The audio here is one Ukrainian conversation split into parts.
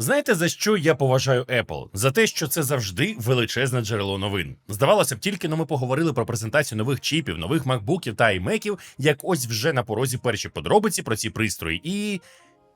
Знаєте, за що я поважаю Apple? За те, що це завжди величезне джерело новин. Здавалося б, тільки но ми поговорили про презентацію нових чіпів, нових макбуків та iMacів, як ось вже на порозі перші подробиці про ці пристрої. І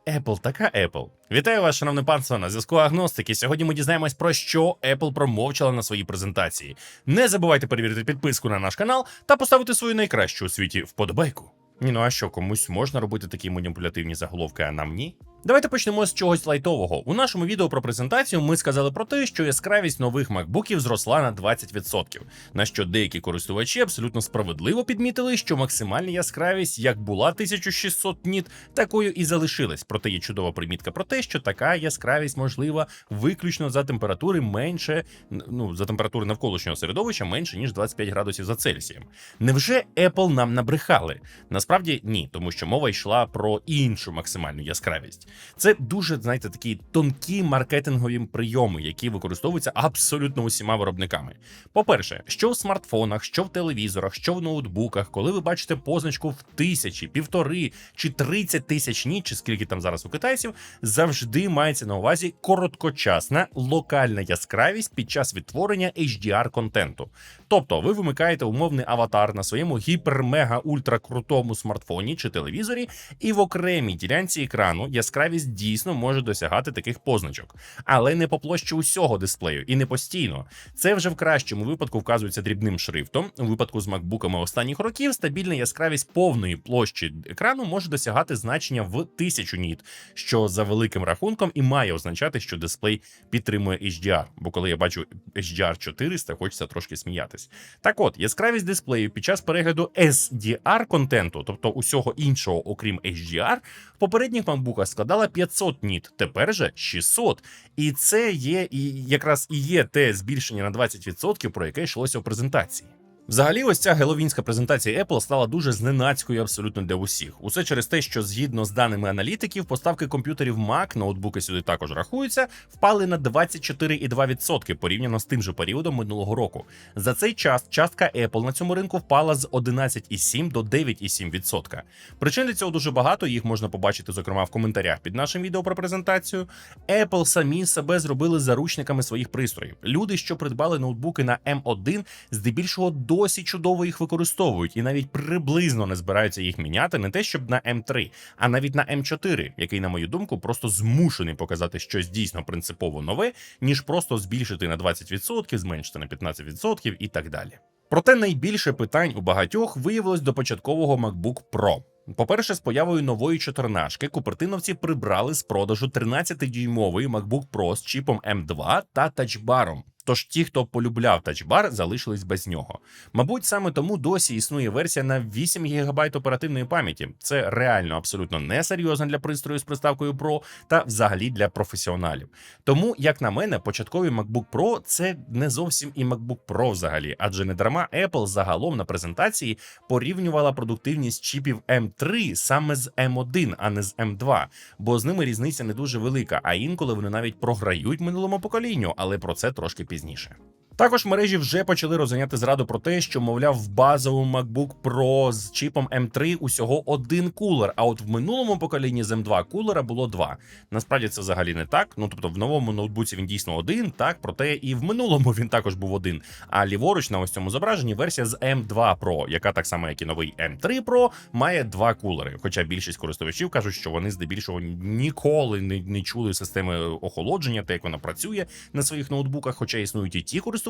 Apple така Apple. Вітаю вас, шановне панство, на зв'язку агностики. Сьогодні ми дізнаємось про що Apple промовчала на своїй презентації. Не забувайте перевірити підписку на наш канал та поставити свою найкращу у світі вподобайку. Ні, ну а що, комусь можна робити такі маніпулятивні заголовки, а нам ні? Давайте почнемо з чогось лайтового. У нашому відео про презентацію ми сказали про те, що яскравість нових макбуків зросла на 20%, на що деякі користувачі абсолютно справедливо підмітили, що максимальна яскравість як була 1600 ніт, такою і залишилась. Проте є чудова примітка про те, що така яскравість можлива виключно за температури менше, ну за температури навколишнього середовища менше ніж 25 градусів за Цельсієм. Невже Apple нам набрехали? Насправді ні, тому що мова йшла про іншу максимальну яскравість. Це дуже, знаєте, такі тонкі маркетингові прийоми, які використовуються абсолютно усіма виробниками. По-перше, що в смартфонах, що в телевізорах, що в ноутбуках, коли ви бачите позначку в тисячі, півтори чи тридцять тисяч ніч, чи скільки там зараз у китайців, завжди мається на увазі короткочасна локальна яскравість під час відтворення HDR контенту. Тобто ви вимикаєте умовний аватар на своєму гіпер-мега-ультра крутому смартфоні чи телевізорі, і в окремій ділянці екрану яскравість дійсно може досягати таких позначок, але не по площі усього дисплею і не постійно. Це вже в кращому випадку вказується дрібним шрифтом. У випадку з макбуками останніх років стабільна яскравість повної площі екрану може досягати значення в 1000 ніт, що за великим рахунком і має означати, що дисплей підтримує HDR. Бо коли я бачу HDR 400, хочеться трошки сміятись. Так от, яскравість дисплею під час перегляду SDR контенту, тобто усього іншого, окрім HDR, в попередніх макбуках складала 500 ніт, тепер же 600. І це є і якраз і є те збільшення на 20%, про яке йшлося в презентації. Взагалі, ось ця геловінська презентація Apple стала дуже зненацькою абсолютно для усіх. Усе через те, що згідно з даними аналітиків, поставки комп'ютерів Mac, ноутбуки сюди також рахуються, впали на 24,2% порівняно з тим же періодом минулого року. За цей час частка Apple на цьому ринку впала з 11,7 до 9,7%. Причин для цього дуже багато. Їх можна побачити, зокрема, в коментарях під нашим відео про презентацію. Apple самі себе зробили заручниками своїх пристроїв. Люди, що придбали ноутбуки на M1, здебільшого досі чудово їх використовують і навіть приблизно не збираються їх міняти не те, щоб на М3, а навіть на М4, який, на мою думку, просто змушений показати щось дійсно принципово нове, ніж просто збільшити на 20%, зменшити на 15% і так далі. Проте найбільше питань у багатьох виявилось до початкового MacBook Pro. По-перше, з появою нової чотирнашки купертиновці прибрали з продажу 13-дюймовий MacBook Pro з чіпом M2 та тачбаром. Тож ті, хто полюбляв тачбар, залишились без нього. Мабуть, саме тому досі існує версія на 8 ГБ оперативної пам'яті. Це реально абсолютно несерйозно для пристрою з приставкою Pro та взагалі для професіоналів. Тому, як на мене, початковий MacBook Pro це не зовсім і MacBook Pro взагалі, адже не дарма Apple загалом на презентації порівнювала продуктивність чіпів M3 саме з M1, а не з M2, бо з ними різниця не дуже велика, а інколи вони навіть програють минулому поколінню, але про це трошки пізніше пізніше. Також мережі вже почали розганяти зраду про те, що, мовляв, в базовому MacBook Pro з чіпом M3 усього один кулер. А от в минулому поколінні з M2 кулера було два. Насправді це взагалі не так. Ну тобто, в новому ноутбуці він дійсно один, так проте і в минулому він також був один. А ліворуч на ось цьому зображенні версія з M2 Pro, яка так само, як і новий M3 Pro, має два кулери. Хоча більшість користувачів кажуть, що вони здебільшого ніколи не, не чули системи охолодження, та як вона працює на своїх ноутбуках, хоча існують і ті користувачі,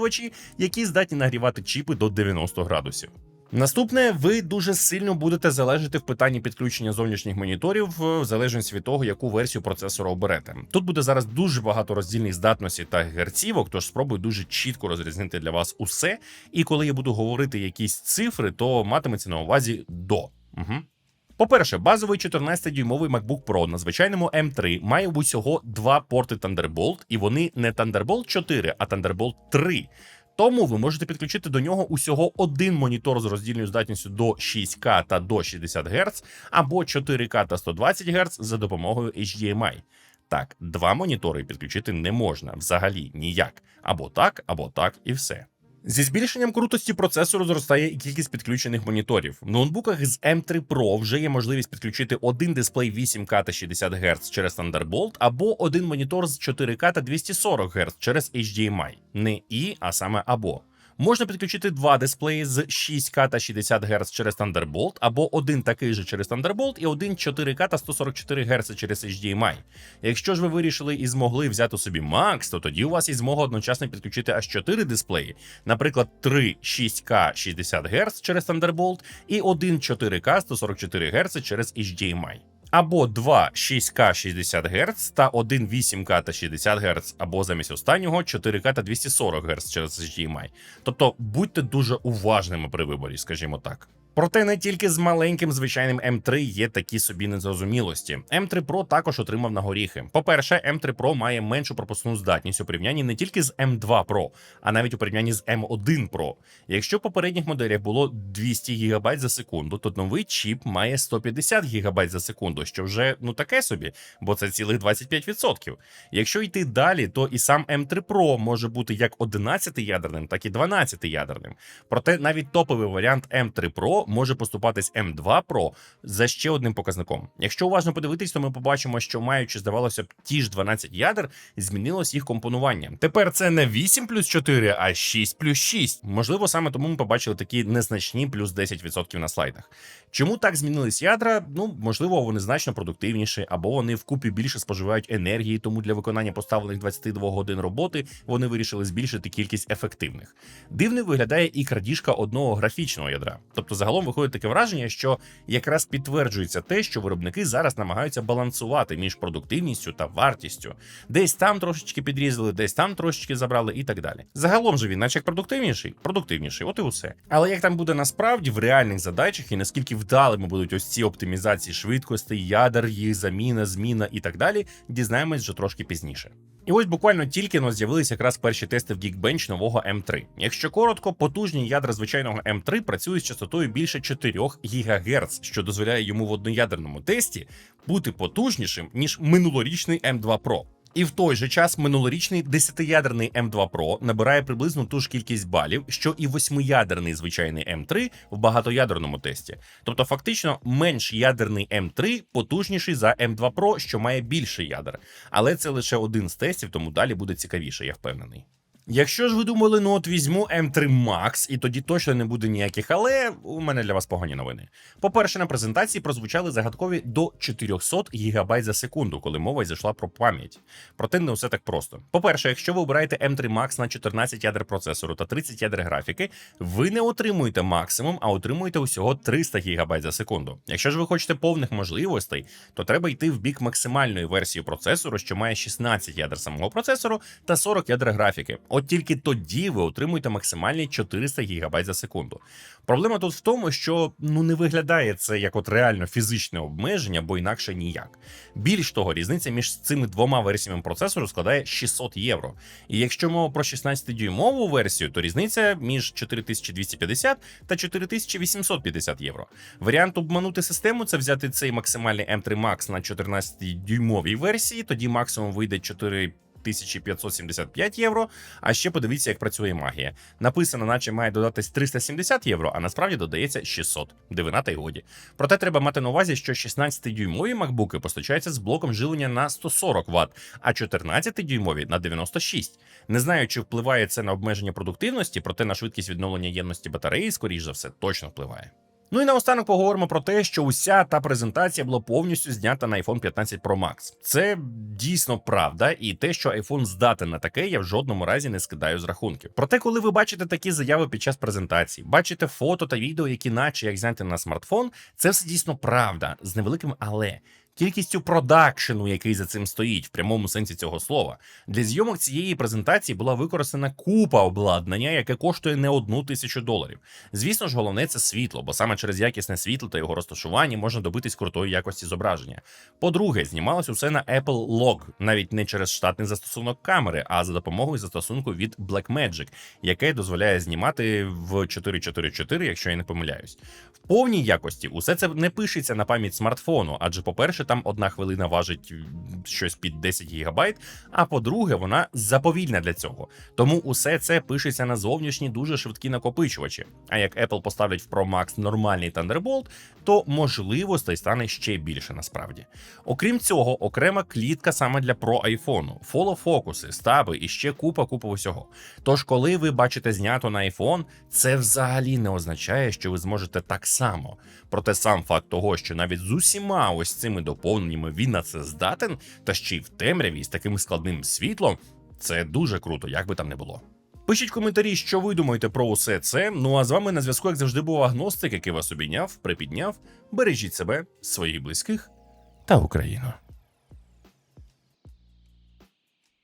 які здатні нагрівати чіпи до 90 градусів. Наступне, ви дуже сильно будете залежати в питанні підключення зовнішніх моніторів, в залежності від того, яку версію процесора оберете. Тут буде зараз дуже багато роздільних здатностей та герцівок, тож спробую дуже чітко розрізнити для вас усе. І коли я буду говорити якісь цифри, то матиметься на увазі до. Угу. По-перше, базовий 14-дюймовий MacBook Pro на звичайному M3 має усього два порти Thunderbolt, і вони не Thunderbolt 4, а Thunderbolt 3. Тому ви можете підключити до нього усього один монітор з роздільною здатністю до 6К та до 60 Гц, або 4К та 120 Гц за допомогою HDMI. Так, два монітори підключити не можна взагалі ніяк. Або так, або так, і все. Зі збільшенням крутості процесору зростає і кількість підключених моніторів. В ноутбуках з M3 Pro вже є можливість підключити один дисплей 8К та 60 Гц через Thunderbolt або один монітор з 4К та 240 Гц через HDMI. Не і, а саме або. Можна підключити два дисплеї з 6К та 60 Гц через Thunderbolt, або один такий же через Thunderbolt і один 4К та 144 Гц через HDMI. Якщо ж ви вирішили і змогли взяти собі Max, то тоді у вас є змога одночасно підключити аж 4 дисплеї, наприклад, 3 6К 60 Гц через Thunderbolt і один 4К 144 Гц через HDMI. Або два 6К 60 Гц та один 8К та 60 Гц, або замість останнього 4К та 240 Гц через HDMI. Тобто будьте дуже уважними при виборі, скажімо так. Проте не тільки з маленьким звичайним М3 є такі собі незрозумілості. М3 Pro також отримав на горіхи. По-перше, М3 Pro має меншу пропускну здатність у порівнянні не тільки з М2 Pro, а навіть у порівнянні з М1 Pro. Якщо в попередніх моделях було 200 ГБ за секунду, то новий чіп має 150 ГБ за секунду, що вже ну таке собі, бо це цілих 25%. Якщо йти далі, то і сам М3 Pro може бути як 11 ядерним, так і 12 ядерним. Проте навіть топовий варіант М3 Pro може поступатись М2 Pro за ще одним показником. Якщо уважно подивитись, то ми побачимо, що маючи, здавалося б, ті ж 12 ядер, змінилось їх компонування. Тепер це не 8 плюс 4, а 6 плюс 6. Можливо, саме тому ми побачили такі незначні плюс 10% на слайдах. Чому так змінились ядра? Ну, можливо, вони значно продуктивніші, або вони вкупі більше споживають енергії, тому для виконання поставлених 22 годин роботи вони вирішили збільшити кількість ефективних. Дивним виглядає і крадіжка одного графічного ядра. Тобто, загалом виходить таке враження, що якраз підтверджується те, що виробники зараз намагаються балансувати між продуктивністю та вартістю. Десь там трошечки підрізали, десь там трошечки забрали і так далі. Загалом же він, наче як продуктивніший, продуктивніший, от і усе. Але як там буде насправді в реальних задачах і наскільки вдалими будуть ось ці оптимізації швидкостей, ядер, їх заміна, зміна і так далі, дізнаємось вже трошки пізніше. І ось буквально тільки но з'явилися якраз перші тести в Geekbench нового M3. Якщо коротко, потужні ядра звичайного M3 працюють з частотою більше 4 ГГц, що дозволяє йому в одноядерному тесті бути потужнішим ніж минулорічний M2 Pro. І в той же час минулорічний 10-ядерний М2 Pro набирає приблизно ту ж кількість балів, що і восьмиядерний звичайний М3 в багатоядерному тесті. Тобто, фактично, менш ядерний М3 потужніший за М2 Pro, що має більше ядер. Але це лише один з тестів, тому далі буде цікавіше, я впевнений. Якщо ж ви думали, ну от візьму M3 Max, і тоді точно не буде ніяких, але у мене для вас погані новини. По-перше, на презентації прозвучали загадкові до 400 ГБ за секунду, коли мова зайшла про пам'ять. Проте не все так просто. По-перше, якщо ви обираєте M3 Max на 14 ядер процесору та 30 ядер графіки, ви не отримуєте максимум, а отримуєте усього 300 ГБ за секунду. Якщо ж ви хочете повних можливостей, то треба йти в бік максимальної версії процесору, що має 16 ядер самого процесору та 40 ядер графіки. От тільки тоді ви отримуєте максимальні 400 ГБ за секунду. Проблема тут в тому, що ну не виглядає це як от реально фізичне обмеження, бо інакше ніяк. Більш того, різниця між цими двома версіями процесору складає 600 євро. І якщо мова про 16-дюймову версію, то різниця між 4250 та 4850 євро. Варіант обманути систему це взяти цей максимальний M3 Max на 14-дюймовій версії, тоді максимум вийде 4 1575 євро. А ще подивіться, як працює магія. Написано, наче має додатись 370 євро, а насправді додається 600. Дивина й годі. Проте треба мати на увазі, що 16-дюймові макбуки постачаються з блоком живлення на 140 Вт, а 14-дюймові на 96. Не знаю, чи впливає це на обмеження продуктивності, проте на швидкість відновлення ємності батареї, скоріш за все, точно впливає. Ну і наостанок поговоримо про те, що уся та презентація була повністю знята на iPhone 15 Pro Max. Це дійсно правда, і те, що iPhone здатен на таке, я в жодному разі не скидаю з рахунків. Проте, коли ви бачите такі заяви під час презентації, бачите фото та відео, які наче як зняти на смартфон, це все дійсно правда з невеликим але. Кількістю продакшену, який за цим стоїть, в прямому сенсі цього слова, для зйомок цієї презентації була використана купа обладнання, яке коштує не одну тисячу доларів. Звісно ж, головне це світло, бо саме через якісне світло та його розташування можна добитись крутої якості зображення. По-друге, знімалось усе на Apple Log, навіть не через штатний застосунок камери, а за допомогою застосунку від Blackmagic, яке дозволяє знімати в 444, якщо я не помиляюсь. В повній якості усе це не пишеться на пам'ять смартфону, адже, по-перше, по-перше, там одна хвилина важить щось під 10 гігабайт. А по-друге, вона заповільна для цього. Тому усе це пишеться на зовнішні дуже швидкі накопичувачі. А як Apple поставлять в Pro Max нормальний Thunderbolt, то можливостей стане ще більше насправді. Окрім цього, окрема клітка саме для Pro iPhone, фолофокуси, стаби і ще купа купа усього. Тож, коли ви бачите знято на iPhone, це взагалі не означає, що ви зможете так само. Проте сам факт того, що навіть з усіма ось цими доповненнями він на це здатен, та ще й в темряві з таким складним світлом, це дуже круто, як би там не було. Пишіть коментарі, що ви думаєте про усе це. Ну а з вами на зв'язку, як завжди, був агностик, який вас обійняв, припідняв. Бережіть себе, своїх близьких та Україну.